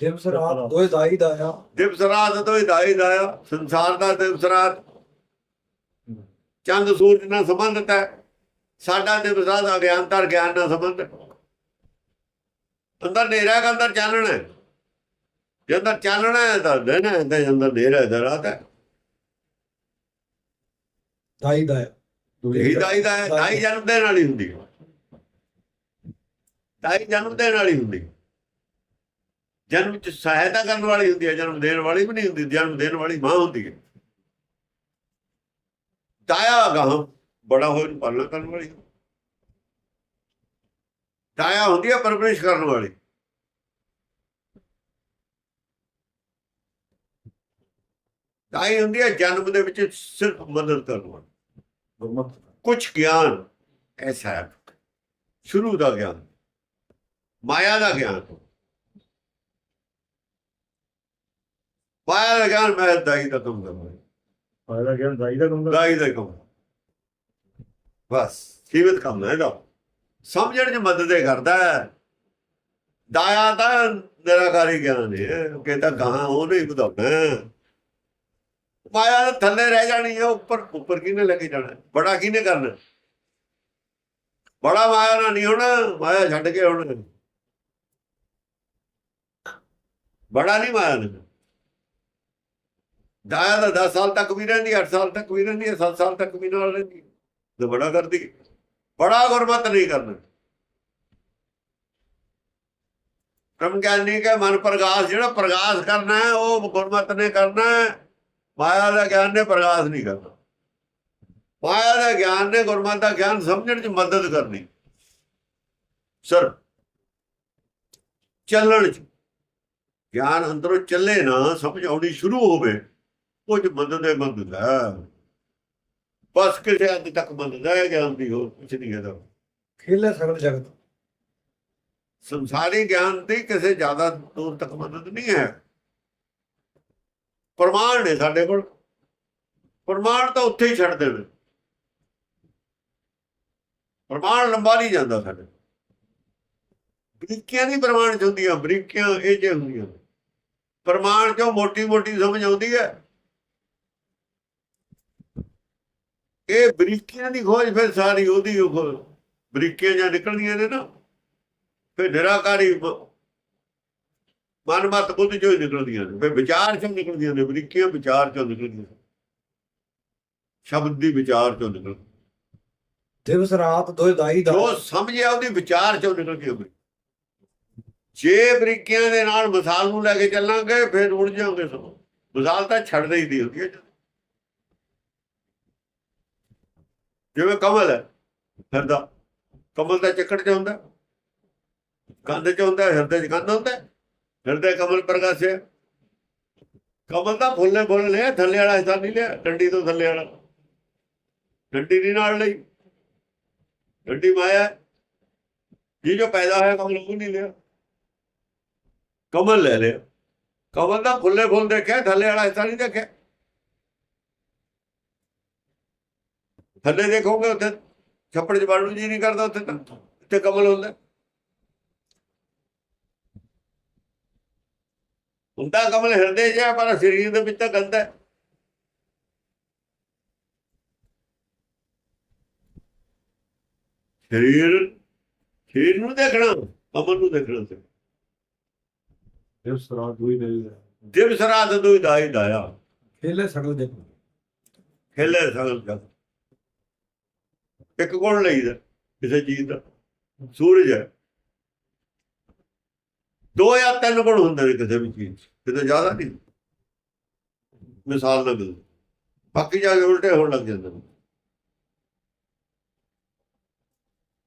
ਦਿਵਸ ਰਾਤ ਦੋਏ ਦਾਈ ਦਾਇਆ ਦਿਵਸ ਰਾਤ ਤੋਂ ਹਿਦਾਈ ਦਾਇਆ ਸੰਸਾਰ ਦਾ ਦਿਵਸ ਰਾਤ ਚੰਦ ਸੂਰਜ ਨਾਲ ਸੰਬੰਧਿਤ ਹੈ। ਸਾਡਾ ਦਿਵਸ ਰਾਤ ਅਗਿਆਨਤਰ ਗਿਆਨ ਨਾਲ ਸੰਬੰਧ ਅੰਦਰ ਹਨੇਰਾ ਹੈ ਅੰਦਰ ਚਾਨਣ ਹੈ? ਜੇ ਅੰਦਰ ਚਾਨਣਾ ਹੈ ਤਾਂ ਦਿਨ ਹੈ ਤੇ ਅੰਦਰ ਹਨੇਰਾ ਹੈ ਰਾਤ ਹੈ। ਦਾਈ ਦਾਇਆ ਇਹੀ ਦਾਈ ਦਾ ਹੈ। ਦਾਈ ਜਨਮ ਦੇਣ ਵਾਲੀ ਹੁੰਦੀ ਹੈ। ਦਾਈ ਜਨਮ ਦੇਣ ਵਾਲੀ ਹੁੰਦੀ ਹੈ। ਜਨਮ ਚ ਸਹਾਇਤਾ ਕਰਨ ਵਾਲੀ ਹੁੰਦੀ ਹੈ, ਜਨਮ ਦੇਣ ਵਾਲੀ ਵੀ ਨਹੀਂ ਹੁੰਦੀ, ਜਨਮ ਦੇਣ ਵਾਲੀ ਮਾਂ ਹੁੰਦੀ ਹੈ। ਦਾਇਆ ਗਾਹ ਬੜਾ ਹੋਏ ਨੂੰ ਪਾਲਣਾ ਕਰਨ ਵਾਲੀ। ਦਾਇਆ ਹੁੰਦੀ ਹੈ ਪਰਵਰਿਸ਼ ਕਰਨ ਵਾਲੀ। ਦਾਈ ਹੁੰਦੀ ਹੈ ਜਨਮ ਦੇ ਵਿੱਚ ਸਿਰਫ ਮਦਦ ਕਰਨ ਵਾਲੀ। ਗੁਰਮਤ ਕੁਝ ਗਿਆਨ ਐਸਾ ਹੈ ਸ਼ੁਰੂ ਦਾ ਗਿਆਨ। ਮਾਇਆ ਦਾ ਗਿਆਨ। ਮਾਇਆ ਦਾ ਗਿਆਨ ਮੈਂ ਦਾਈ ਦਾ ਕੰਮ ਕਰਦਾ ਫਾਇਦਾ ਗਿਆਨ ਦਾਈ ਦਾ ਕੰਮ ਦਾਈ ਦਾ ਕੰਮ। ਬਸ ਸੀਮਿਤ ਕੰਮ ਹੈ ਇਹਦਾ। ਸਮਝਣ ਚ ਮਦਦ ਕਰਦਾ ਹੈ। ਦਾਇਆ ਦਾ ਨਿਰਾਕਾਰੀ ਗਿਆਨ ਹੈ ਕਹਿੰਦਾ ਕਹਾਂ ਉਹ ਨਹੀਂ ਵਧਾਉਣਾ। ਮਾਇਆ ਦੇ ਥੱਲੇ ਰਹਿ ਜਾਣੀ ਹੈ ਉੱਪਰ ਉੱਪਰ ਕਿਹਨੇ ਲੈ ਕੇ ਜਾਣਾ? ਬੜਾ ਕਿਹਨੇ ਕਰਨਾ? ਬੜਾ ਮਾਇਆ ਨਾਲ ਨਹੀਂ ਹੋਣਾ ਮਾਇਆ ਛੱਡ ਕੇ ਹੁਣ ਬੜਾ ਨਹੀਂ ਮਾਇਆ ਨੇ ਦਾਇਆ ਦਾ 10 ਸਾਲ ਤੱਕ ਵੀ ਰਹਿੰਦੀ 8 ਸਾਲ ਤੱਕ ਵੀ ਰਹਿੰਦੀ 7 ਸਾਲ ਤੱਕ ਵੀ ਨਾਲ ਰਹਿੰਦੀ ਤੇ ਬੜਾ ਕਰਦੀ ਬੜਾ ਗੁਰਮਤ ਨਹੀਂ ਕਰਨਾ। ਬ੍ਰਹਮ ਗਿਆਨੀ ਕਾ ਮਨ ਪ੍ਰਗਾਸ, ਜਿਹੜਾ ਪ੍ਰਗਾਸ ਕਰਨਾ ਹੈ, ਉਹ ਗੁਰਮਤ ਨੇ ਕਰਨਾ ਮਾਇਆ ਦਾ ਗਿਆਨ ਨੇ ਪ੍ਰਗਾਸ ਨਹੀਂ ਕਰਨਾ। ਮਾਇਆ ਦਾ ਗਿਆਨ ਨੇ ਗੁਰਮਤ ਦਾ ਗਿਆਨ ਸਮਝਣ 'ਚ ਮਦਦ ਕਰਨੀ। ਸਰ, ਚੱਲਣ 'ਚ। ਗਿਆਨ ਅੰਦਰੋਂ ਚੱਲੇ ਨਾ, ਸਮਝ ਆਉਣੀ ਸ਼ੁਰੂ ਹੋਵੇ। ਹੈ ਮਦਦ ਹੈ। ਬਸ ਕਿਸੇ ਹੱਦ ਤੱਕ ਮਦਦ ਹੈ ਗਿਆਨ ਦੀ ਹੋਰ ਕੁਝ ਨਹੀਂ ਹੈਦਾ ਖੇਲੇ ਸਗਲ ਜਗਤ। ਸੰਸਾਰੀ ਗਿਆਨ ਦੀ ਕਿਸੇ ਜ਼ਿਆਦਾ ਦੂਰ ਤੱਕ ਮਦਦ ਨਹੀਂ ਹੈ। ਪ੍ਰਮਾਣ ਨੇ ਸਾਡੇ ਕੋਲ। ਪ੍ਰਮਾਣ ਤਾਂ ਉੱਥੇ ਹੀ ਛੱਡ ਦੇਣ ਪ੍ਰਮਾਣ ਲੰਬਾ ਨਹੀਂ ਜਾਂਦਾ ਸਾਡੇ। ਬਰੀਕੀਆਂ ਨਹੀਂ ਪ੍ਰਮਾਣ ਹੁੰਦੀਆਂ ਬਰੀਕੀਆਂ ਇਹ ਜੇ ਹੁੰਦੀਆਂ ਪ੍ਰਮਾਣ ਚੋਂ ਮੋਟੀ ਮੋਟੀ ਸਮਝ ਆਉਂਦੀ ਹੈ? ਇਹ ਬਰੀਕੀਆਂ ਦੀ ਖੋਜ ਫਿਰ ਸਾਰੀ ਉਹਦੀ ਉਹ ਬਰੀਕੀਆਂ ਜਾਂ ਨਿਕਲਦੀਆਂ ਨੇ ਨਾ ਫਿਰ ਨਿਰਾਕਾਰੀ ਬ- ਮਨਮਤ ਬੁੱਧ ਹੀ ਨਿਕਲਦੀਆਂ ਨੇ ਫਿਰ ਵਿਚਾਰ ਚੋਂ ਨਿਕਲਦੀਆਂ ਨੇ ਬਰੀਕੀਆਂ ਵਿਚਾਰ ਚੋਂ ਨਿਕਲਦੀਆਂ। ਸ਼ਬਦ ਦੀ ਵਿਚਾਰ ਚੋਂ ਨਿਕਲ ਦਿਵਸ ਰਾਤ ਦੋਏ ਦਾਈ ਜੋ ਦਾਇਆ ਸਮਝਿਆ ਉਹਦੀ ਵਿਚਾਰ ਚੋਂ ਨਿਕਲ ਕੇ ਬਰੀ ਜੇ ਬਰੀਕੀਆਂ ਦੇ ਨਾਲ ਮਿਸਾਲ ਨੂੰ ਲੈ ਕੇ ਚੱਲਾਂਗੇ ਫਿਰ ਉੜ ਜਾਵਾਂਗੇ ਸਭ ਮਿਸਾਲ ਤਾਂ ਛੱਡ ਦੇਈਦੀ ਹੁੰਦੀ ਹੈ ਜਿਵੇਂ ਕਮਲ ਹੈ, ਹਿਰਦਾ। ਕਮਲ ਦਾ ਚੱਕੜ ਚ ਹੁੰਦਾ, ਕੰਧ ਚ ਹੁੰਦਾ, ਹਿਰਦੇ ਚ ਕੰਧ ਹੁੰਦਾ, ਹਿਰਦੇ ਕਮਲ ਪ੍ਰਗਾਸਿਆ ਕਮਲ ਦਾ ਫੁੱਲੇ ਫੁੱਲ ਲਿਆ ਥੱਲੇ ਵਾਲਾ ਹਿੱਸਾ ਨਹੀਂ ਲਿਆ, ਡੰਡੀ ਤੋਂ ਥੱਲੇ ਵਾਲਾ। ਡੰਡੀ ਨਹੀਂ ਨਾਲ ਲਈ। ਡੰਡੀ ਮਾਇਆ ਜੀ ਜੋ ਪੈਦਾ ਹੋਇਆ ਕਮਲ ਉਹ ਨਹੀਂ ਲਿਆ। ਕਮਲ ਲੈ ਲਿਆ। ਕਮਲ ਦਾ ਫੁੱਲੇ ਫੁੱਲ ਦੇਖਿਆ, ਥੱਲੇ ਵਾਲਾ ਹਿੱਸਾ ਨਹੀਂ ਦੇਖਿਆ। ਥੱਲੇ ਦੇਖੋਗੇ ਉੱਥੇ ਛੱਪੜ ਚ ਵੜਨ ਜੀ ਨਹੀਂ ਕਰਦਾ ਉੱਥੇ ਤਾਂ ਉੱਥੇ ਕਮਲ ਹੁੰਦਾ। ਹੁੰਦਾ ਕਮਲ ਹਿਰਦੇ 'ਚ ਪਰ ਸਰੀਰ ਦੇ ਵਿੱਚ ਤਾਂ ਗੰਦਾ ਹੈ। ਸਰੀਰ ਸਰੀਰ ਨੂੰ ਦੇਖਣਾ ਕਮਲ ਨੂੰ ਦੇਖਣਾ ਤੇ। ਦਿਵਸ ਰਾਤ ਦੋਏ ਦਾਈ ਦਾਇਆ ਦਿਵਸ ਰਾਤ ਦੁਇ ਦਾਈ ਦਾਇਆ ਖੇਲੇ ਸਗਲ ਜਗਤ ਖੇਲੇ ਸਗਲ ਜਗ ਇੱਕ ਗੁਣ ਲਈਦਾ? ਕਿਸੇ ਚੀਜ਼ ਦਾ। ਸੂਰਜ ਹੈ। ਦੋ ਜਾਂ ਤਿੰਨ ਗੁਣ ਹੁੰਦੇ ਨੇ ਕਿਸੇ ਵੀ ਚੀਜ਼ ਕਿਤੇ ਜ਼ਿਆਦਾ ਨਹੀਂ। ਮਿਸਾਲ ਨਾ ਬਾਕੀ ਜਾ ਕੇ ਉਲਟੇ ਹੋਣ ਲੱਗ ਜਾਂਦੇ ਨੇ।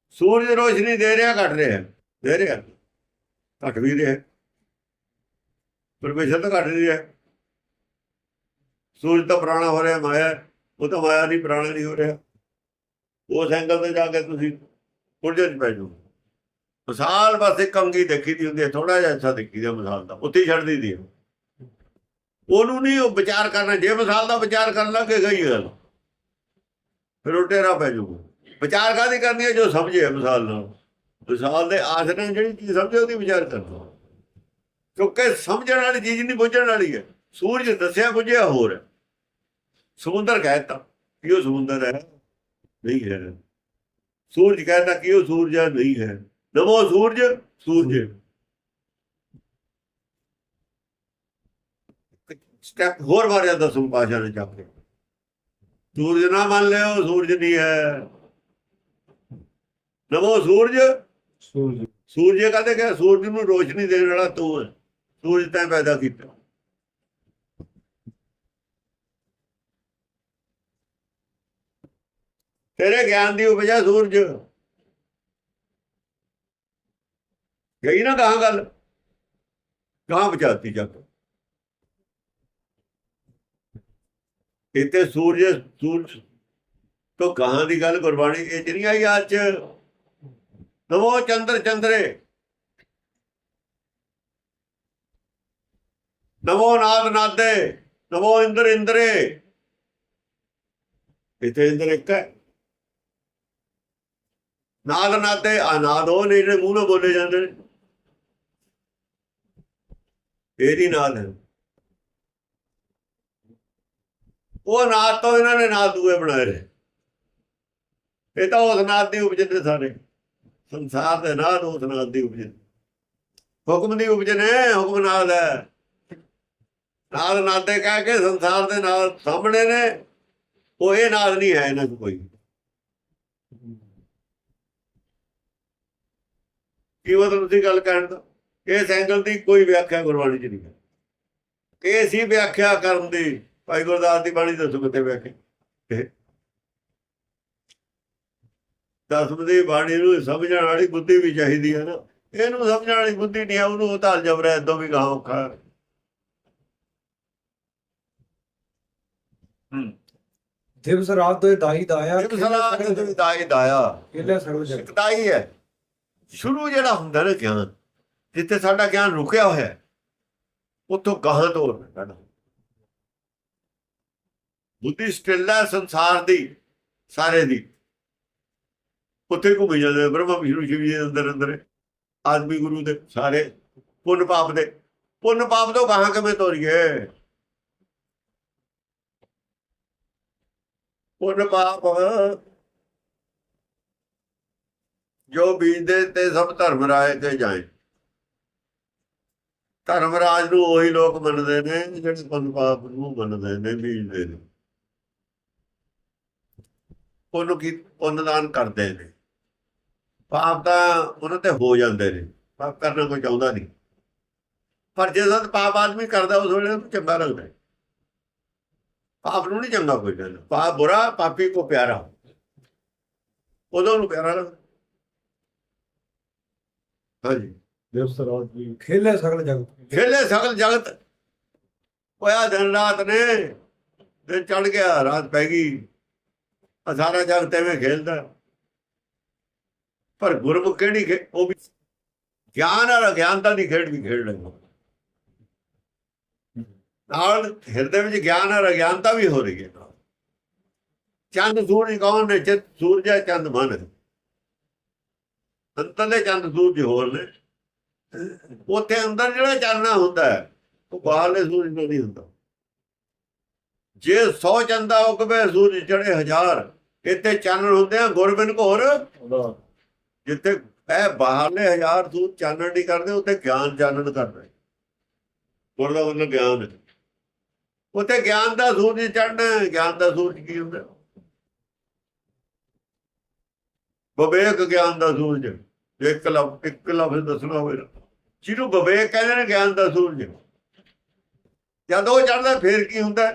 ਸੂਰਜ ਰੋਸ਼ਨੀ ਦੇ ਰਿਹਾ, ਘਟ ਰਿਹਾ। ਦੇ ਰਿਹਾ। ਘਟ ਵੀ ਰਿਹਾ। ਪਰਮੇਸ਼ਰ ਤਾਂ ਘਟ ਨਹੀਂ ਰਿਹਾ। ਸੂਰਜ ਤਾਂ ਪੁਰਾਣਾ ਹੋ ਰਿਹਾ, ਮਾਇਆ। ਉਹ ਤਾਂ ਮਾਇਆ ਨਹੀਂ, ਪੁਰਾਣਾ ਨਹੀਂ ਹੋ ਰਿਹਾ। ਉਸ ਐਂਗਲ ਤੇ ਜਾ ਕੇ ਤੁਸੀਂ ਉਲਝਣ ਚ ਪੈ ਜਾਓ। ਮਿਸਾਲ ਬਸ ਇੱਕ ਅੰਗੀ ਦੇਖੀ ਦੀ ਹੁੰਦੀ ਹੈ ਥੋੜਾ ਜਿਹਾ ਹਿੱਸਾ ਦੇਖੀ ਦਾ ਮਿਸਾਲ ਦਾ, ਉੱਥੇ ਹੀ ਛੱਡ ਉਹਨੂੰ ਨਹੀਂ ਉਹ ਵਿਚਾਰ ਕਰਨਾ, ਜੇ ਮਿਸਾਲ ਦਾ ਵਿਚਾਰ ਕਰਨ ਲੱਗੇ ਗਈ ਗੱਲ। ਫਿਰ ਉਹ ਟੇਰਾ ਪੈ ਜਾਊਗਾ। ਵਿਚਾਰ ਕਾਹਦੀ ਕਰਨੀ ਹੈ, ਜੋ ਸਮਝੇ ਮਿਸਾਲ ਨਾਲ। ਮਿਸਾਲ ਦੇ ਆਸਰੇ ਜਿਹੜੀ ਚੀਜ਼ ਸਮਝੇ, ਉਹਦੀ ਵਿਚਾਰ ਕਰਨਾ ਕਿਉਂਕਿ ਸਮਝਣ ਵਾਲੀ ਚੀਜ਼ ਨਹੀਂ ਬੁੱਝਣ ਵਾਲੀ ਹੈ। ਸੂਰਜ ਦੱਸਿਆ ਬੁੱਝਿਆ ਹੋਰ ਹੈ। ਸਮੁੰਦਰ ਕਹਿਤਾ ਕਿ ਉਹ ਸਮੁੰਦਰ ਹੈ। ਨਹੀਂ ਹੈ। ਸੂਰਜ ਕਹਿਤਾ ਕਿ ਉਹ ਸੂਰਜ ਨਹੀਂ ਹੈ। ਨਮੋ ਸੂਰਜ ਸੂਰਜ। ਸਟੈਪ ਹੋਰ ਮਾਰ ਜਾਂਦਾ ਸੰਪਾਸ਼ਾ ਨੇ ਚੱਕ ਕੇ ਸੂਰਜ ਨਾ ਮੰਨ ਲਿਓ ਸੂਰਜ ਨਹੀਂ ਹੈ। ਨਮੋ ਸੂਰਜ। ਸੂਰਜ। ਸੂਰਜ ਕਹਿੰਦੇ ਕਿ ਸੂਰਜ ਨੂੰ ਰੋਸ਼ਨੀ ਦੇਣ ਵਾਲਾ ਤੂੰ ਹੈ। ਸੂਰਜ ਤੈਂ ਪੈਦਾ ਕੀਤਾ। ਤੇਰੇ ਗਿਆਨ ਦੀ ਉਪਜਾ ਸੂਰਜ। ਗਈ ਨਾ ਕਹਾਂ ਗੱਲ। ਕਹਾਂ ਬਚਾਤੀ ਜੱਗ ਇੱਥੇ ਸੂਰਜ ਸੂਰਜ ਤੋਂ ਕਹਾਂ ਦੀ ਗੱਲ ਗੁਰਬਾਣੀ, ਇਹ ਜਿਹੜੀ ਆਈ ਅੱਜ ਨਮੋ ਚੰਦਰ, ਚੰਦਰੇ। ਨਵੋ ਨਾਦ, ਨਾਦੇ। ਨਮੋ ਇੰਦਰ, ਇੰਦਰੇ। ਇਥੇ ਇੰਦਰ ਇੱਕ ਹੈ। ਨਾਲ ਨਾਤੇ ਅਨਾਦ, ਉਹ ਨੇ ਜਿਹੜੇ ਮੂੰਹ ਬੋਲੇ ਜਾਂਦੇ ਨੇ। ਇਹਦੀ ਨਾਦ ਹੈ। ਉਹ ਨਾਦ ਤੋਂ ਇਹਨਾਂ ਨੇ ਨਾਦ ਦੂਏ ਬਣਾਏ ਨੇ। ਇਹ ਤਾਂ ਉਸ ਨਾਦ ਦੀ ਉਪਜ ਨੇ ਸਾਰੇ। ਸੰਸਾਰ ਦੇ ਨਾਦ ਉਸ ਨਾਦ ਦੀ ਉਪਜ ਹੁਕਮ ਦੀ ਉਪਜ ਨੇ ਹੁਕਮ ਨਾਲ ਹੈ। ਨਾਦ ਨਾਦੇ ਕਹਿ ਕੇ ਸੰਸਾਰ ਦੇ ਨਾਲ ਸਾਹਮਣੇ ਨੇ। ਉਹ ਇਹ ਨਾਦ ਨਹੀਂ ਹੈ ਇਹਨਾਂ 'ਚ ਕੋਈ। ਕੀ ਮਤਲਬ ਤੁਸੀਂ ਗੱਲ ਕਹਿਣ ਦਾ? ਇਸ ਐਂਗਲ ਦੀ ਕੋਈ ਵਿਆਖਿਆ ਗੁਰਬਾਣੀ 'ਚ ਨਹੀਂ ਹੈ। ਇਹ ਸੀ ਵਿਆਖਿਆ ਕਰਨ ਦੀ ਭਾਈ ਗੁਰਦਾਸ ਦੀ ਬਾਣੀ ਦੱਸੋ ਕਿਤੇ ਵਿਆਖਿਆ। ਦਸਮ ਦੀ ਬਾਣੀ ਨੂੰ ਸਮਝਣ ਵਾਲੀ ਬੁੱਧੀ ਵੀ ਚਾਹੀਦੀ ਹੈ ਨਾ। ਇਹਨੂੰ ਸਮਝਣ ਵਾਲੀ ਬੁੱਧੀ ਨਹੀਂ ਹੈ ਉਹਨੂੰ ਉਹ ਤਾਂ ਅਲਜਬਰਾ ਇਦੋਂ ਵੀ ਗਾਹ ਔਖਾ ਹੈ। ਦਿਵਸ ਰਾਤ ਤੋਂ ਦਾਈ ਦਾਇਆ ਇਹ ਸਲਾਹ ਦੇ ਦਾਈ ਦਾਇਆ। ਜਗਤ ਇੱਕ ਦਾਈ ਹੈ। ਸ਼ੁਰੂ ਜਿਹੜਾ ਹੁੰਦਾ ਨਾ ਗਿਆਨ, ਜਿੱਥੇ ਸਾਡਾ ਗਿਆਨ ਰੁਕਿਆ ਹੋਇਆ ਉੱਥੋਂ ਗਾਹਾਂ ਤੋਂ ਸਾਡਾ ਬੁੱਧੀ ਸਟਿਲ ਸੰਸਾਰ ਦੀ, ਸਾਰੇ ਦੀ। ਉੱਥੇ ਘੁੰਮ ਜਾਂਦੇ ਬ੍ਰਹਮਾ, ਵਿਸ਼ਨੂੰ, ਸ਼ਿਵ ਜੀ ਦੇ ਅੰਦਰ ਅੰਦਰ। ਆਦਮੀ ਗੁਰੂ ਦੇ ਸਾਰੇ, ਪੁੰਨ ਪਾਪ ਦੇ। ਪੁੰਨ ਪਾਪ ਤੋਂ ਗਾਹਾਂ ਕਿਵੇਂ ਤੋਰੀਏ? ਪੁੰਨ ਪਾਪ ਜੋ ਬੀਜਦੇ ਤੇ ਸਭ ਧਰਮ ਰਾਏ ਤੇ ਜਾਏ। ਧਰਮ ਰਾਜ ਨੂੰ ਉਹੀ ਲੋਕ ਮੰਨਦੇ ਨੇ, ਜਿਹੜੇ ਪੁੰਨ ਪਾਪ ਨੂੰ ਮੰਨਦੇ ਨੇ, ਬੀਜਦੇ ਨੇ। ਉਹਨੂੰ ਕੀ, ਪੁੰਨ ਕਰਦੇ ਨੇ। ਪਾਪ ਤਾਂ ਉਹਨਾਂ ਤੇ ਹੋ ਜਾਂਦੇ ਨੇ, ਪਾਪ ਕਰਨਾ ਕੋਈ ਚਾਹੁੰਦਾ ਨਹੀਂ। ਪਰ ਜੇ ਸਦ ਪਾਪ ਆਦਮੀ ਕਰਦਾ, ਉਸ ਵੇਲੇ ਉਹਨੂੰ ਚੰਗਾ ਲੱਗਦਾ। ਪਾਪ ਨੂੰ ਨਹੀਂ ਚੰਗਾ ਕੋਈ ਕਹਿੰਦਾ। ਪਾਪ ਬੁਰਾ, ਪਾਪੀ ਕੋ ਪਿਆਰਾ। ਉਦੋਂ ਨੂੰ ਪਿਆਰਾ ਲੱਗਦਾ। ਹਾਂਜੀ। ਖੇਲੇ ਸਗਲ ਜਗਤ। ਖੇਲੇ ਸਗਲ ਜਗਤ। ਹੋਇਆ ਦਿਨ ਰਾਤ ਨੇ ਦਿਨ ਚੜ ਗਿਆ ਰਾਤ ਪੈ ਗਈ। ਸਾਰਾ ਜਗਤ ਐਵੇਂ ਖੇਲਦਾ। ਪਰ ਗੁਰਮੁਖ ਕਿਹੜੀ ਉਹ ਵੀ ਗਿਆਨ ਔਰ ਅਗਿਆਨਤਾ ਦੀ ਖੇਡ ਵੀ ਖੇਡ ਰਹੇ ਨਾਲ ਹਿਰਦੇ ਵਿੱਚ ਗਿਆਨ ਔਰ ਅਗਿਆਨਤਾ ਵੀ ਹੋ ਰਹੀ ਹੈ। ਚੰਦ ਸੂਰਜ ਕੌਣ ਨੇ? ਚਿਤ ਸੂਰਜ ਚੰਦ ਮਨ ਹੈ। ਅੰਤਲੇ ਚੰਦ ਸੂਰਜ ਹੋਰ ਨੇ। ਉੱਥੇ ਅੰਦਰ ਜਿਹੜਾ ਚਾਨਣਾ ਹੁੰਦਾ ਉਹ ਬਾਹਰਲੇ ਸੂਰਜ ਨਾਲ ਨਹੀਂ ਹੁੰਦਾ। ਜੇ 100 ਚੰਦਾ ਉਗਵੇ, ਸੂਰਜ ਚੜੇ ਹਜ਼ਾਰ, ਇੱਥੇ ਚਾਨਣ ਹੁੰਦੇ ਆ ਗੁਰਬਿਨ ਘੋਰ। ਜਿੱਥੇ ਇਹ ਬਾਹਰਲੇ ਹਜ਼ਾਰ ਸੂਰਜ ਚਾਨਣ ਨਹੀਂ ਕਰਦੇ, ਉੱਥੇ ਗਿਆਨ ਚਾਨਣ ਕਰਦੇ। ਗੁਰਦਾ ਗਿਆਨ ਉੱਥੇ ਗਿਆਨ ਦਾ ਸੂਰਜ ਚੜਨਾ ਗਿਆਨ ਦਾ ਸੂਰਜ ਕੀ ਹੁੰਦਾ? ਵਿਵੇਕ ਗਿਆਨ ਦਾ ਸੂਰਜ। ਇੱਕ ਲਫ਼, ਇੱਕ ਲਫ਼ਜ਼ ਦੱਸਣਾ ਹੋਵੇ ਜਿਹਨੂੰ ਵਿਵੇਕ ਕਹਿੰਦੇ ਨੇ, ਗਿਆਨ ਦਾ ਸੂਰਜ। ਜਦ ਉਹ ਚੜ੍ਹਦਾ, ਫੇਰ ਕੀ ਹੁੰਦਾ?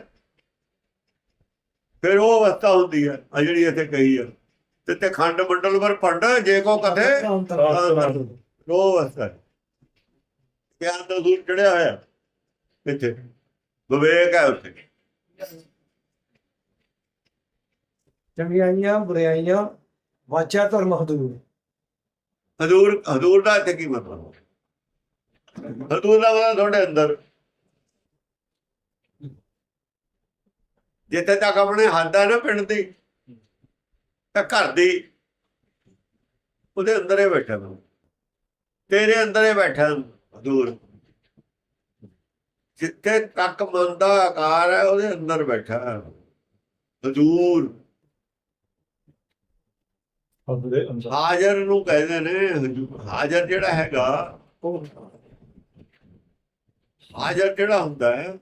ਫਿਰ ਉਹ ਅਵਸਥਾ ਹੁੰਦੀ ਹੈ ਆ ਜਿਹੜੀ ਇੱਥੇ ਕਹੀ ਆ। ਤੇ ਤੇ ਖੰਡ ਮੰਡਲ ਵਰ ਭੰਡ, ਜੇ ਕੋ ਕਥੇ ਉਹ ਅਵਸਥਾ ਗਿਆਨ ਦਾ ਸੂਰਜ ਚੜਿਆ ਹੋਇਆ, ਇੱਥੇ। ਵਿਵੇਕ ਹੈ ਉੱਥੇ। ਚੰਗਿਆਈਆਂ ਬੁਰਾਈਆਂ ਵਾਚਾ ਧਰਮ ਹਦੂਰ ਹਜ਼ੂਰ ਹਜ਼ੂਰ ਦਾ ਇੱਥੇ ਕੀ ਮਤਲਬ? ਹਜ਼ੂਰ ਦਾ ਮਤਲਬ ਤੁਹਾਡੇ ਅੰਦਰ। ਜਿੱਥੇ ਤੱਕ ਆਪਣੇ ਹੱਦ ਹੈ ਨਾ ਪਿੰਡ ਦੀ, ਤਾਂ ਘਰ ਦੀ, ਉਹਦੇ ਅੰਦਰ ਹੀ ਬੈਠਾ ਮੈਂ। ਤੇਰੇ ਅੰਦਰ ਹੀ ਬੈਠਾ ਹਜ਼ੂਰ ਜਿੱਥੇ ਤੱਕ ਮਨ ਦਾ ਆਕਾਰ ਹੈ, ਉਹਦੇ ਅੰਦਰ ਬੈਠਾ ਹੈ ਹਜ਼ੂਰ ਨੂੰ ਕਹਿੰਦੇ ਨੇ ਹਜ਼ੂਰ ਜਿਹੜਾ ਹੈਗਾ ਉਹ ਹਾਜ਼ਰ ਜਿਹੜਾ ਹੁੰਦਾ ਹੈ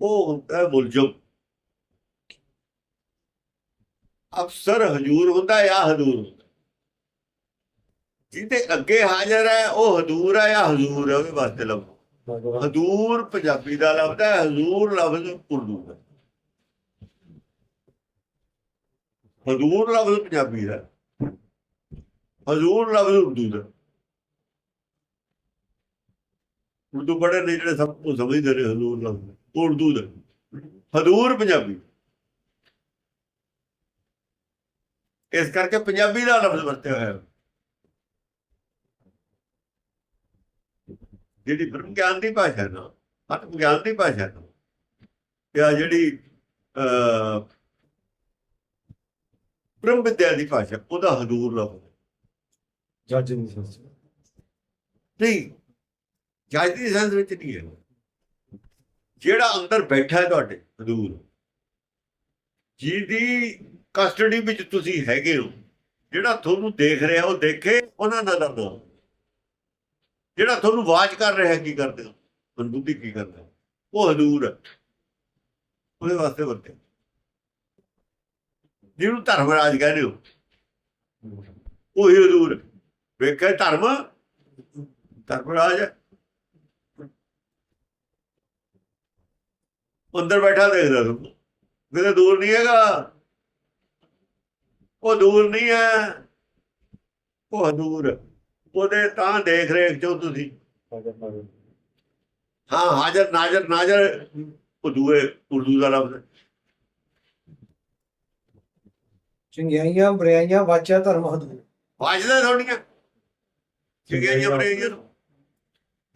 ਉਹ ਹੁੰਦਾ ਮੁਲਜ਼ਮ। ਅਫਸਰ ਹਜ਼ੂਰ ਹੁੰਦਾ ਜਾਂ ਹਜ਼ੂਰ ਹੁੰਦਾ ਜਿਹਦੇ ਅੱਗੇ ਹਾਜ਼ਰ ਹੈ ਉਹ ਹਜ਼ੂਰ ਹੈ ਜਾਂ ਹਜ਼ੂਰ ਹੈ? ਉਹਦੇ ਵਾਸਤੇ ਲਫ਼ਜ਼। ਹਜ਼ੂਰ ਪੰਜਾਬੀ ਦਾ ਲਫ਼ਜ਼ ਹੈ ਹਜ਼ੂਰ ਲਫ਼ਜ਼ ਉਰਦੂ ਦਾ। ਹਜ਼ੂਰ ਲਫ਼ਜ਼ ਪੰਜਾਬੀ ਦਾ। ਹਜ਼ੂਰ ਲਫ਼ਜ਼ ਉਰਦੂ ਦਾ। ਉਰਦੂ ਪੜ੍ਹੇ ਨੇ ਜਿਹੜੇ ਸਭ ਨੂੰ ਸਮਝਦੇ ਨੇ ਹਜ਼ੂਰ ਲਫ਼ਜ਼ ਉਰਦੂ ਦਾ। ਹਜ਼ੂਰ ਪੰਜਾਬੀ। ਇਸ ਕਰਕੇ ਪੰਜਾਬੀ ਦਾ ਲਫ਼ਜ਼ ਵਰਤਿਆ ਹੋਇਆ। ਜਿਹੜੀ ਬ੍ਰਹਮ ਗਿਆਨ ਦੀ ਭਾਸ਼ਾ ਨਾ ਆਤਮ ਗਿਆਨ ਦੀ ਭਾਸ਼ਾ ਨਾ, ਇਹ ਜਿਹੜੀ, ਅਹ ਬ੍ਰਹਮ ਵਿਦਿਆ ਦੀ ਭਾਸ਼ਾ ਉਹਦਾ ਹਜ਼ੂਰ ਲਫ਼ਜ਼ ਜੱਜ ਨਹੀਂ ਸੋਚ ਨਹੀਂ ਜੱਜ ਦੀ ਸੈਂਸ ਵਿੱਚ ਨਹੀਂ ਹੈ ਜਿਹੜਾ ਅੰਦਰ ਬੈਠਾ ਹੈ ਤੁਹਾਡੇ ਹਜ਼ੂਰ ਜਿਹਦੀ ਕਸਟਡੀ ਵਿੱਚ ਤੁਸੀਂ ਹੈਗੇ ਹੋ। ਜਿਹੜਾ ਤੁਹਾਨੂੰ ਦੇਖ ਰਿਹਾ ਉਹ ਦੇਖੇ ਉਹਨਾਂ ਦਾ ਦਰਦ ਜਿਹੜਾ ਤੁਹਾਨੂੰ ਵਾਚ ਕਰ ਰਿਹਾ ਕੀ ਕਰਦੇ ਹੋ? ਮਨਬੁੱਧੀ ਕੀ ਕਰਦਾ? ਉਹ ਹਜ਼ੂਰ ਹੈ। ਉਹਦੇ ਵਾਸਤੇ ਵਰਤੇ। ਜਿਹਨੂੰ ਧਰਮਰਾਜ ਕਹਿੰਦੇ ਹੋ। ਉਹ ਹੀ ਹਜ਼ੂਰ ਹੈ। ਵੇਖਿਆ ਧਰਮ? ਧਰਮਰਾਜ ਹੈ ਅੰਦਰ ਬੈਠਾ ਦੇਖਦਾ ਤੂੰ। ਕਿਤੇ ਦੂਰ ਨਹੀਂ ਹੈਗਾ। ਉਹ ਦੂਰ ਨਹੀਂ ਹੈ। ਉਹ ਦੂਰ ਹੈ। ਉਹਦੇ ਤਾਂ ਦੇਖ ਰੇਖ ਚੋਂ ਤੁਸੀਂ। ਹਾਂ, ਹਾਜ਼ਰ, ਨਾਜ਼ਰ ਨਾਜ਼ਰ। ਉਹ ਦੂਏ ਉਰਦੂ ਦਾ ਲਫ਼ਜ਼ ਹੈ। ਚੰਗਿਆਈਆਂ ਬੁਰਾਈਆਂ ਵਾਚਾ ਧਰਮ ਹਦੂਰ ਵਾਜਦਾ ਥੋੜੀਆਂ ਚੰਗਿਆਈਆਂ ਬਰੇਆਂ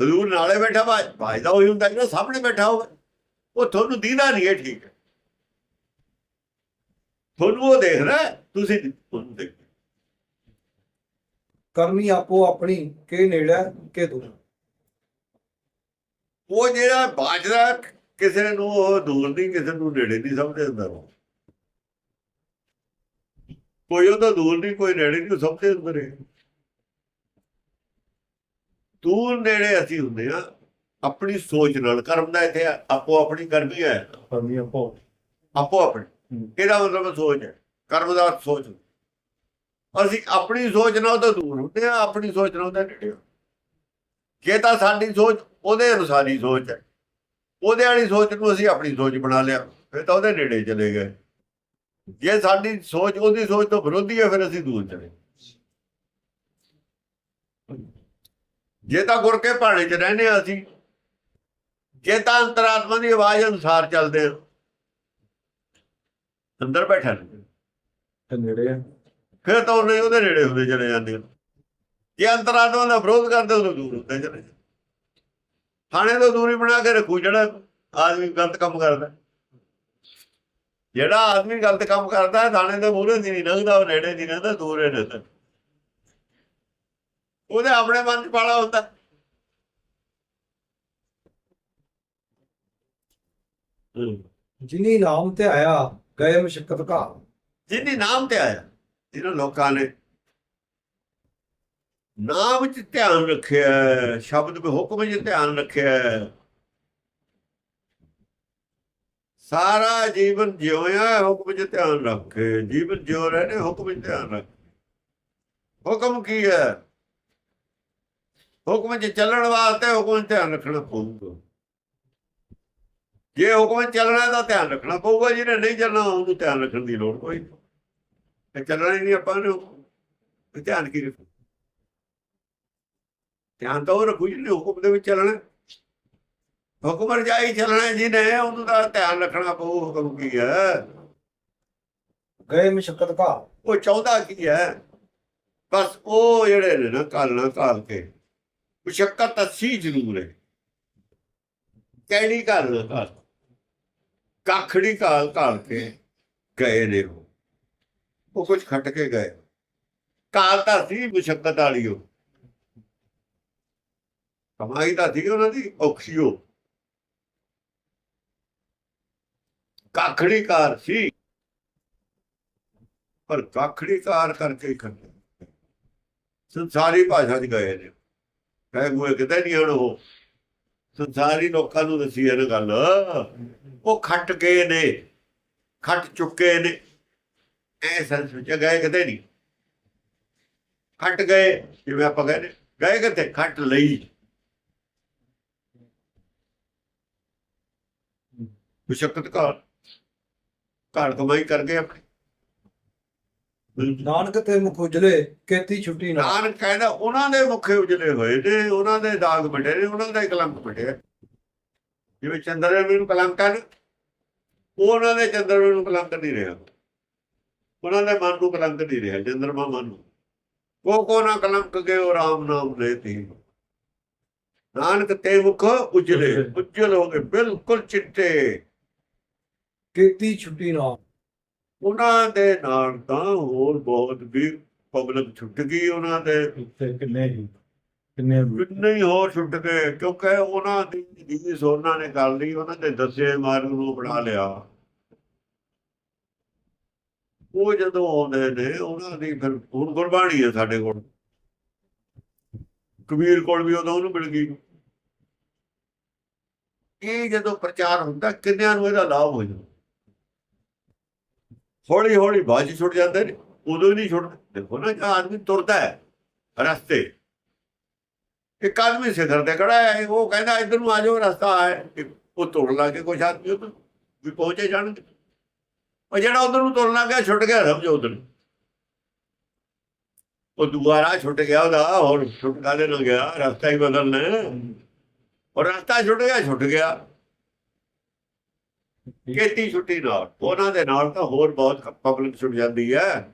ਹਜ਼ੂਰ ਨਾਲੇ ਬੈਠਾ ਵਾਜਦਾ ਉਹੀ ਹੁੰਦਾ ਜਿਹੜਾ ਸਾਹਮਣੇ ਬੈਠਾ ਹੋਵੇ। ਉਹ ਤੁਹਾਨੂੰ ਦੀਦਾ ਨਹੀਂ ਹੈ ਠੀਕ। ਹੈ ਤੁਹਾਨੂੰ ਉਹ ਦੇਖ ਰਿਹਾ ਤੁਸੀਂ ਉਹਨੂੰ ਦੇਖ। ਕਰਮੀ ਆਪੋ ਆਪਣੀ ਕੇ ਨੇੜਾ ਕੇ ਦੂਰ। ਉਹ ਜਿਹੜਾ ਬਾਜਦਾ ਕਿਸੇ ਨੂੰ ਉਹ ਦੂਰ ਨਹੀਂ ਕਿਸੇ ਨੂੰ ਨੇੜੇ ਨਹੀਂ ਸਮਝਦੇ। ਉਹ। ਕੋਈ ਉਹਦਾ ਦੂਰ ਨਹੀਂ ਕੋਈ ਨੇੜੇ ਨਹੀਂ ਉਹ ਸਮਝਦੇ ਅੰਦਰ ਹੈ। ਦੂਰ ਨੇੜੇ ਅਸੀਂ ਹੁੰਦੇ ਆ ਆਪਣੀ ਸੋਚ ਨਾਲ। ਕਰਮ ਦਾ ਇੱਥੇ ਆਪੋ ਆਪਣੀ ਕਰਮੀ ਹੈ। ਆਪੋ ਆਪੋ ਆਪਣੀ। ਇਹਦਾ ਮਤਲਬ ਸੋਚ ਹੈ ਕਰਮ ਦਾ ਸੋਚ। ਅਸੀਂ ਆਪਣੀ ਸੋਚ ਨਾਲ ਤਾਂ ਦੂਰ ਹੁੰਦੇ ਆ ਆਪਣੀ ਸੋਚ ਨਾਲ ਤਾਂ ਨੇੜੇ। ਜੇ ਤਾਂ ਸਾਡੀ ਸੋਚ ਉਹਦੇ ਅਨੁਸਾਰ ਹੀ ਸੋਚ ਹੈ ਉਹਦੇ ਵਾਲੀ ਸੋਚ ਨੂੰ ਅਸੀਂ ਆਪਣੀ ਸੋਚ ਬਣਾ ਲਿਆ ਫਿਰ ਤਾਂ ਉਹਦੇ ਨੇੜੇ ਚਲੇ ਗਏ। ਜੇ ਸਾਡੀ ਸੋਚ ਉਹਦੀ ਸੋਚ ਤੋਂ ਵਿਰੋਧੀ ਹੈ ਫਿਰ ਅਸੀਂ ਦੂਰ ਚਲੇ। ਜੇ ਤਾਂ ਗੁਰ ਕੇ ਭਾਣੇ 'ਚ ਰਹਿੰਦੇ ਹਾਂ ਅਸੀਂ ਜੇ ਤਾਂ ਅੰਤਰਾਤਮਾ ਦੀ ਆਵਾਜ਼ ਅਨੁਸਾਰ ਚੱਲਦੇ ਹਾਂ। ਅੰਦਰ ਬੈਠਾ ਨੇੜੇ ਆ। ਫਿਰ ਤਾਂ ਉਹਨੇ ਉਹਦੇ ਨੇੜੇ ਹੁੰਦੇ ਚਲੇ ਜਾਂਦੇ ਜੇ ਅੰਤਰਾਤਮਾ ਦਾ ਵਿਰੋਧ ਕਰਦੇ ਉਹ ਦੂਰ ਹੁੰਦੇ ਚਲੇ ਜਾਂਦੇ। ਥਾਣੇ ਤੋਂ ਦੂਰੀ ਬਣਾ ਕੇ ਰੱਖੂ ਜਿਹੜਾ ਆਦਮੀ ਗਲਤ ਕੰਮ ਕਰਦਾ। ਜਿਹੜਾ ਆਦਮੀ ਗਲਤ ਕੰਮ ਕਰਦਾ ਹੈ, ਥਾਣੇ ਦੇ ਮੂਹਰੇ ਦੀ ਨਹੀਂ ਲੰਘਦਾ ਉਹ ਨੇੜੇ ਦੀ ਰਹਿੰਦਾ ਦੂਰ ਰਹਿੰਦਾ। ਉਹਦੇ ਆਪਣੇ ਮਨ ਚ ਪਾਲਾ ਹੁੰਦਾ। ਜਿਨੀ ਨਾਮ ਤੇ ਆਇਆ ਗਏ ਮਸ਼ਕਤ ਕਾ ਜਿਹਨੇ ਨਾਮ ਤੇ ਆਇਆ ਜਿਹਨਾਂ ਲੋਕਾਂ ਨੇ ਨਾਮ ਵਿੱਚ ਧਿਆਨ ਰੱਖਿਆ ਸ਼ਬਦ ਵਿੱਚ ਹੁਕਮ ਵਿੱਚ ਧਿਆਨ ਰੱਖਿਆ ਹੈ। ਸਾਰਾ ਜੀਵਨ ਜਿਉਇਆ ਹੈ, ਹੁਕਮ ਚ ਧਿਆਨ ਰੱਖ ਕੇ। ਜੀਵਨ ਜਿਉ ਰਹੇ ਨੇ ਹੁਕਮ ਚ ਧਿਆਨ ਰੱਖ ਹੁਕਮ ਕੀ ਹੈ? ਹੁਕਮ ਚ ਚੱਲਣ ਵਾਸਤੇ ਹੁਕਮ ਚ ਧਿਆਨ ਰੱਖਣਾ ਪਊਗਾ। ਜੇ ਹੁਕਮ ਚੱਲਣਾ ਤਾਂ ਧਿਆਨ ਰੱਖਣਾ ਪਊਗਾ ਜਿਹਨੇ ਨਹੀਂ ਚੱਲਣਾ ਉਹਨੂੰ ਧਿਆਨ ਰੱਖਣ ਦੀ ਲੋੜ ਕੋਈ ਨਹੀਂ। ਚੱਲਣਾ ਹੀ ਨਹੀਂ ਆਪਾਂ ਨੇ ਤੇ ਧਿਆਨ ਕੀ ਰੱਖੂ ਧਿਆਨ ਤਾਂ ਉਹ ਰੱਖੂ ਜਿਹਨੇ ਹੁਕਮ ਦੇ ਵਿੱਚ ਚੱਲਣਾ। ਹੁਕਮ ਰਜਾਈ ਚੱਲਣਾ ਜਿਹਨੇ ਉਹਨੂੰ ਤਾਂ ਧਿਆਨ ਰੱਖਣਾ ਪਊ ਹੁਕਮ ਕੀ ਹੈ? ਗਏ ਮਸ਼ਕਤ ਕਾ। ਉਹ ਚਾਹੁੰਦਾ ਕੀ ਹੈ? ਬਸ ਉਹ ਜਿਹੜੇ ਨੇ ਨਾ ਕਾਲਣਾ ਕਾਲ ਕੇ ਮੁਸ਼ਕਲ ਅਸੀਂ ਜ਼ਰੂਰ ਹੈ। ਕਿਹੜੀ ਕਾਲ ਕਾਲ ਕਾਖੜੀ ਕਾਲ ਕਾਲ ਕੇ ਗਏ ਨੇ ਉਹ। ਕੁਝ ਖੱਟ ਕੇ ਗਏ। ਕਾਲ ਤਾਂ ਸੀ ਮੁਸ਼ਕਲ ਵਾਲੀ ਉਹ। ਕਮਾਈ ਤਾਂ ਸੀ ਉਹਨਾਂ ਦੀ ਔਖੀਓ ਕਾਖੜੀ ਕਾਰ ਸੀ। ਪਰ ਕਾਖੜੀ ਕਾਰ ਕਰਕੇ ਖੰਡੇ ਸੰਸਾਰੀ ਭਾਸ਼ਾ 'ਚ ਗਏ ਨੇ। ਕਹੇ ਹੋਏ ਕਿਤੇ ਨਹੀਂ ਹੁਣ ਉਹ। ਸੰਸਾਰੀ ਲੋਕਾਂ ਨੂੰ ਦੱਸੀ ਇਹ ਗੱਲ। ਉਹ ਖੱਟ ਗਏ ਨੇ। ਖੱਟ ਚੁੱਕੇ ਨੇ। ਐ ਸੰਸ ਵਿੱਚ ਗਏ ਕਿਤੇ ਨਹੀਂ ਖੱਟ ਗਏ, ਜਿਵੇਂ ਆਪਾਂ ਕਹਿੰਦੇ ਗਏ ਕਿਤੇ ਖੱਟ ਲਈ। ਮੁਸ਼ਕਤ ਘਰ। ਘਰ ਕਮਾਈ ਕਰਕੇ ਆਪਣੀ। ਨਾਨਕ ਤੇ ਮੁਖ ਉਜਲੇ ਕੀਤੀ ਛੁੱਟੀ ਨਾ। ਨਾਨਕ ਕਹਿੰਦਾ ਉਹਨਾਂ ਦੇ ਮੁਖੇ ਉਜਲੇ ਹੋਏ ਨੇ ਉਹਨਾਂ ਦੇ ਦਾਗ ਮਿਟੇ ਨੇ ਉਹਨਾਂ ਦਾ ਕਲੰਕ ਮਿਟਿਆ ਜਿਵੇਂ ਚੰਦਰਮੇ ਨੂੰ ਕਲੰਕ ਹਨ ਉਹਨਾਂ ਦੇ ਚੰਦਰਮੇ ਨੂੰ ਕਲੰਕ ਨਹੀਂ ਰਿਹਾ। ਉਹਨਾਂ ਦੇ ਮਨ ਨੂੰ ਕਲੰਕ ਨਹੀਂ ਰਿਹਾ ਚੰਦਰਮਾ ਮਨ ਨੂੰ। ਕੋ ਕੋ ਨਾ ਕਲੰਕ ਉਹ ਰਾਮ ਨਾਮ ਲੈਤੀ ਨਾਨਕ ਤੇ ਮੁਖ ਉਜਲੇ। ਉਜਲ ਹੋ ਗਏ ਬਿਲਕੁਲ ਚਿੱਟੇ। ਕੀਤੀ ਛੁੱਟੀ ਨਾ ਉਹਨਾਂ ਦੇ ਨਾਲ ਤਾਂ ਹੋਰ ਬਹੁਤ ਵੀ ਪਬਲਿਕ ਛੁੱਟ ਗਈ ਉਹਨਾਂ ਦੇ। ਉੱਤੇ ਕਿੰਨੇ ਹੀ ਕਿੰਨੇ ਕਿੰਨੇ ਹੀ ਹੋਰ ਛੁੱਟ ਗਏ ਕਿਉਂਕਿ ਉਹਨਾਂ ਦੀ ਜਿਹੜੀ ਸੋਨਾ ਨੇ ਕਰ ਲਈ ਉਹਨਾਂ ਦੇ ਦੱਸੇ ਮਾਰਗ ਨੂੰ ਬਣਾ ਲਿਆ। ਉਹ ਜਦੋਂ ਆਉਂਦੇ ਨੇ ਉਹਨਾਂ ਦੀ ਫਿਰ ਹੁਣ ਗੁਰਬਾਣੀ ਹੈ ਸਾਡੇ ਕੋਲ। ਕਬੀਰ ਕੋਲ ਵੀ ਉਦੋਂ ਉਹਨੂੰ ਮਿਲ ਗਈ। ਇਹ ਜਦੋਂ ਪ੍ਰਚਾਰ ਹੁੰਦਾ ਕਿੰਨਿਆਂ ਨੂੰ ਇਹਦਾ ਲਾਭ ਹੋ ਜਾਂਦਾ? ਹੌਲੀ ਹੌਲੀ ਬਾਜੀ ਛੁੱਟ ਜਾਂਦੇ ਨੇ ਉਦੋਂ ਹੀ ਨਹੀਂ ਛੁੱਟਦੇ ਦੇਖੋ ਨਾ ਜਿਹੜਾ ਆਦਮੀ ਤੁਰਦਾ ਹੈ ਰਸਤੇ ਇੱਕ ਆਦਮੀ ਸਿਖਰ ਤੇ ਖੜਾ ਹੈ, ਉਹ ਕਹਿੰਦਾ ਇੱਧਰ ਨੂੰ ਆ ਜਾਓ, ਰਸਤਾ ਹੈ। ਉਹ ਤੁਰ ਲਾ ਕੇ ਕੁਛ ਆਦਮੀ ਉੱਧਰ ਵੀ ਪਹੁੰਚੇ ਜਾਣਗੇ। ਉਹ ਜਿਹੜਾ ਉਧਰ ਨੂੰ ਤੁਰਨ ਲੱਗ ਛੁੱਟ ਗਿਆ, ਸਮਝੋ ਉਧਰ। ਉਹ ਦੁਬਾਰਾ ਛੁੱਟ ਗਿਆ ਉਹਦਾ, ਹੋਰ ਛੁੱਟ ਕਾਦੇ ਨਾ ਗਿਆ? ਰਸਤਾ ਹੀ ਬਦਲਣਾ। ਹੈ। ਔਰ ਰਸਤਾ ਛੁੱਟ ਗਿਆ ਛੁੱਟ ਗਿਆ। ਕੀਤੀ ਛੁੱਟੀ ਨਾਲ। ਉਹਨਾਂ ਦੇ ਨਾਲ ਤਾਂ ਹੋਰ ਬਹੁਤ ਪਬਲਿਕ ਛੁੱਟ ਜਾਂਦੀ ਹੈ।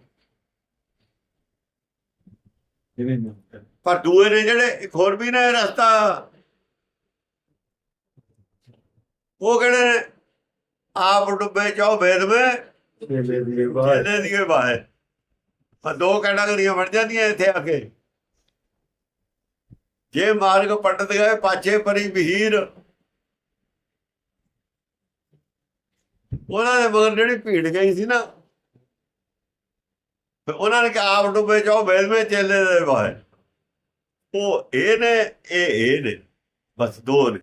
ਪਰ ਦੂਏ ਨੇ ਜਿਹੜੇ ਇੱਕ ਹੋਰ ਵੀ ਨੇ ਰਸਤਾ। ਉਹ ਕਿਹੜੇ ਨੇ? ਆਪ ਡੁੱਬੇ ਚਾਓ ਭੇਦ ਵਿੱਚ ਦੀ ਬਾਹਰ ਆ ਦੋ ਕੈਟਾਗਰੀਆਂ ਬਣ ਜਾਂਦੀਆਂ ਇੱਥੇ ਆ ਕੇ। ਜੇ ਮਾਰਗ ਪਟਤ ਗਏ ਪਾਛੇ ਪਰੀ ਬਹੀਰ। ਉਹਨਾਂ ਦੇ ਮਗਰ ਜਿਹੜੀ ਭੀੜ ਗਈ ਸੀ ਨਾ ਉਹਨਾਂ ਨੇ ਕਿਹਾ, ਆਪ ਡੁੱਬੇ ਚਾਓ ਭੇਦ ਵਿੱਚ ਚੇਲੇ ਦੇ ਬਾਹਰ ਉਹ ਇਹ ਨੇ, ਇਹ ਇਹ ਨੇ, ਬਸ ਦੋ ਨੇ।